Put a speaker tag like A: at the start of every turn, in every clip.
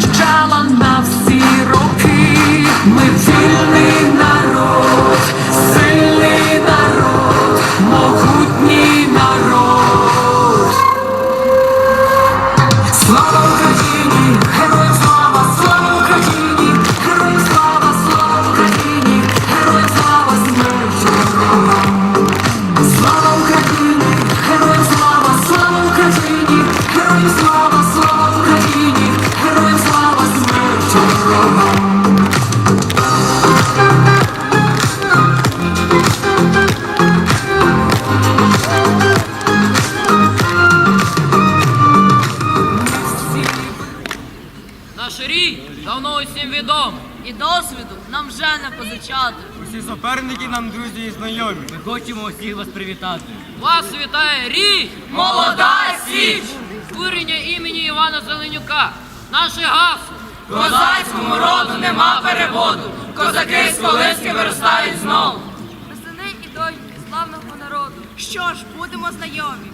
A: first child on my усім відомо.
B: І досвіду нам вже не позичати.
C: Усі суперники нам друзі і знайомі.
D: Ми хочемо усіх вас привітати.
A: Вас вітає рій!
B: Молода Січ!
A: Курення імені Івана Зеленюка. Наше гасло.
B: Козацькому роду нема переводу. Козаки з колиски виростають знов.
E: Сини і доньки славного народу. Що ж, будемо знайомі.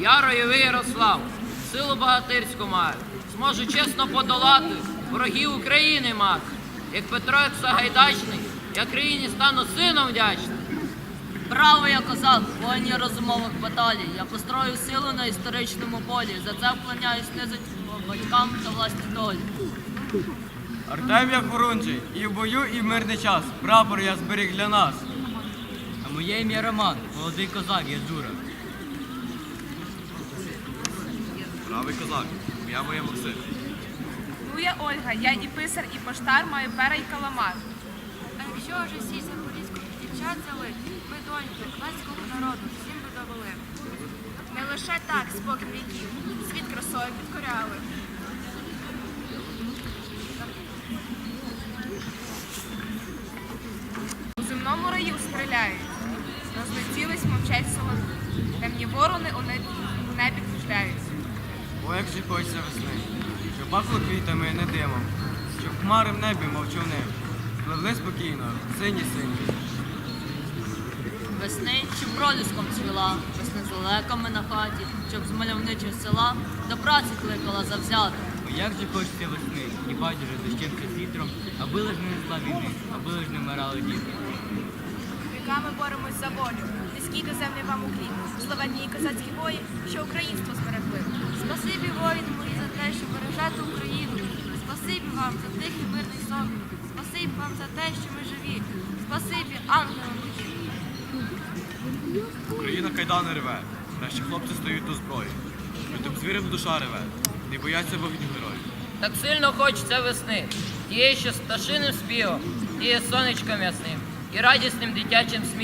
A: Я ройовий Ярослав, силу багатирську маю. Зможу чесно подолати ворогів України мати. Як Петро як Сагайдачний, я країні стану сином вдячним.
B: Браво, я козак, воїні розумових баталій. Я построю силу на історичному полі. За це вклоняюсь низить батькам та власній долі.
C: Артем я хорунжий, і в бою, і в мирний час. Прапор я зберіг для нас.
D: А моє ім'я Роман, молодий козак, я Джура.
F: Правий козак, ім'я моє Максим.
E: Ну я Ольга, я і писар, і поштар, маю пера і каламар.
G: А якщо вже всі запорізьких дівчат взяли, ми доньки козацького народу всім би довели.
E: Не лише так, спокій віків, світ красою підкоряли. У земному раю стріляють, розлетілись, мовчать солоду. Темні ворони у небі, у небі кружляють.
C: О, як же хочеться весни, щоб пахло квітами і не димом, щоб хмари в небі мовчуни. Пливли спокійно, сині сині.
B: Весни, щоб проліском цвіла, весни з лелеками на хаті, щоб з мальовничого села до праці кликала завзяти.
D: О, як же хочеться весни, і байдуже дощем чи вітром, аби лиш не несла війни, аби лиш не вмирали діти.
E: Віками боремось за волю, низький доземний вам уклін, славетні і козацькі бої, що українство зберегли.
G: Спасибі воїни мої за те, що бережете Україну. Спасибі вам за тихий мирний сон. Спасибі вам за те, що ми живі. Спасибі ангелам.
F: Україна кайдани реве, наші хлопці стають до зброї. Лютим звірем душа реве, не бояться вогню герої.
A: Так сильно хочеться весни, тієї, що з пташиним співом, тією сонечком ясним і радісним дитячим сміхом.